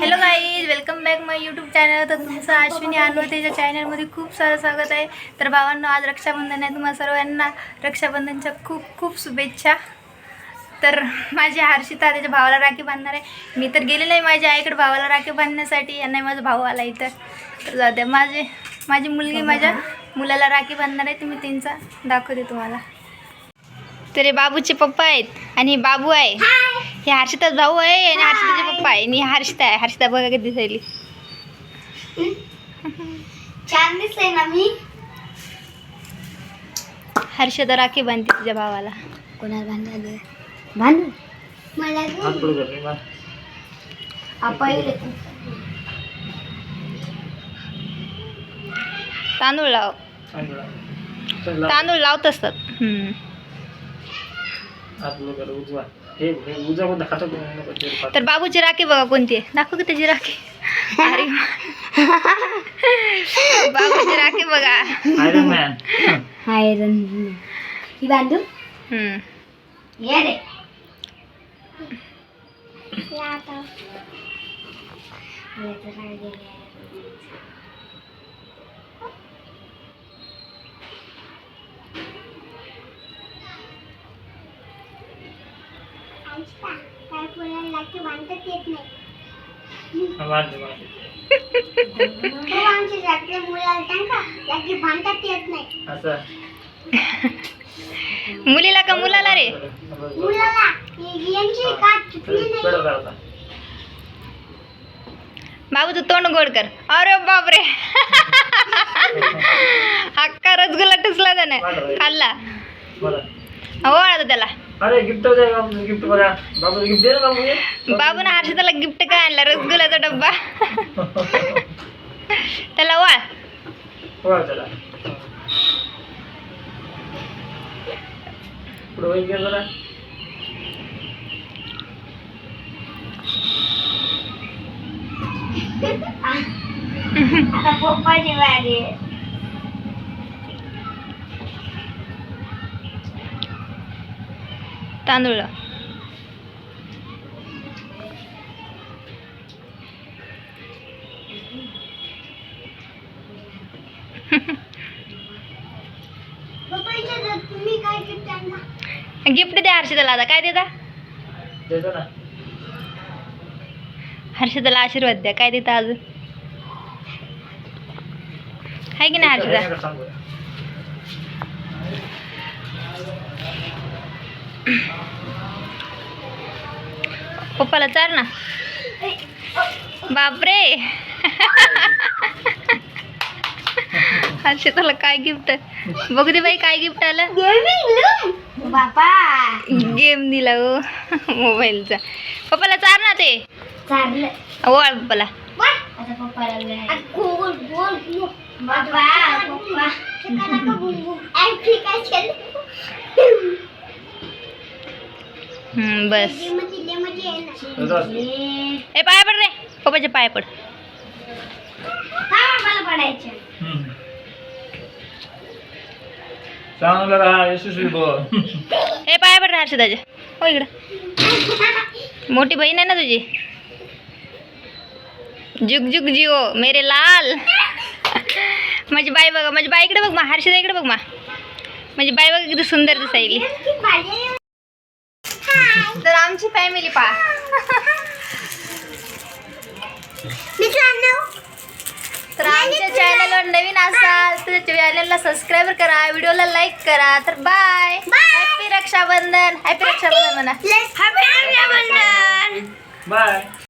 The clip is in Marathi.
Hello guys welcome back my YouTube channel तर तुमचं अश्विनी अनवतेच्या चॅनलमध्ये खूप सारं स्वागत आहे. तर भावांनो आज रक्षाबंधन आहे. तुम्हा सर्वांना रक्षाबंधनच्या खूप खूप शुभेच्छा. तर माझी हर्षिता त्याच्या भावाला राखी बांधणार आहे. मी तर गेले नाही माझ्या आईकडे भावाला राखी बांधण्यासाठी. आणि नाही माझा भाऊ आला इथं. तर जाऊ द्या. माझे माझी मुलगी माझ्या मुलाला राखी बांधणार आहे. तर मी त्यांचा दाखवते तुम्हाला. तर हे बाबूचे पप्पा आहेत आणि बाबू आहे. हे हर्षिताच भाऊ आहे आणि हर्षिताचे पप्पा आहे. आणि ही हर्षिता आहे. हर्षिता बघा किती दिसायली छान दिसते ना मी? हर्षदा राखी बांधते तिच्या भावाला. कोणाला बांधायला? बांधू. मला आपण तांदूळ लाव. तांदूळ. लावत असतात. तर बाबूची राखी बघा कोणती आहे. दाखव की त्याची राखी. अरे बाबूची राखी बघा. आयरन ही बांधू? हम्म. ये रे. काय कोणाला बांधतात येत नाही. हो, आमच्या जागल्या मुलाला येत नाही. का मुलाला रे? मुलाला ही- यांची का चुकली नाही? बाबूचं तोंड गोड कर. अरे बापरे. हक्का रसगुल्ला टुसला त्याने? खाल्ला? हो आता त्याला. अरे गिफ्ट गिफ्ट बघा बाबू गिफ्ट दे ना बाबू बाबून हर्षदाला गिफ्ट काय आणला रसगुल्लाचा डब्बा। त्याला वाळ हो चला। पुढे वही घे जरा। आता पप्पाची वारी तांदूळ. गिफ्ट द्या हर्षदाला आता. काय देता? हर्षदाला आशीर्वाद द्या. काय देता अजून? आहे की नाही हर्षदा पप्पाला चार ना. बापरे. हर्षदाला काय गिफ्ट बघू दे बाई काय गिफ्ट आलं? बापा. गेम दिला हो मोबाईलचा. पप्पाला चार ना ते. ओवाळ पप्पाला. पप्पाला बस. ए पाय पड रे. पप्पाचे पाय पड. हा चांगलं राहा यशस्वी पड रे हर्षदाचे. हो इकडं. मोठी बहीण आहे ना तुझी? जुग जुग जिओ मेरे लाल. माझी बाई बघा माझी बाई इकडे बघ मा हर्षदा इकडे बघ मा. माझी बाई बघा किती सुंदर दिसायली. तर आमची फॅमिली पा मित्रांनो तर आमच्या चॅनलवर नवीन असाल तर चॅनलला सबस्क्राईब करा व्हिडिओला लाईक करा तर bye happy Rakshabandhan happy Rakshabandhan म्हणा. Happy Rakshabandhan bye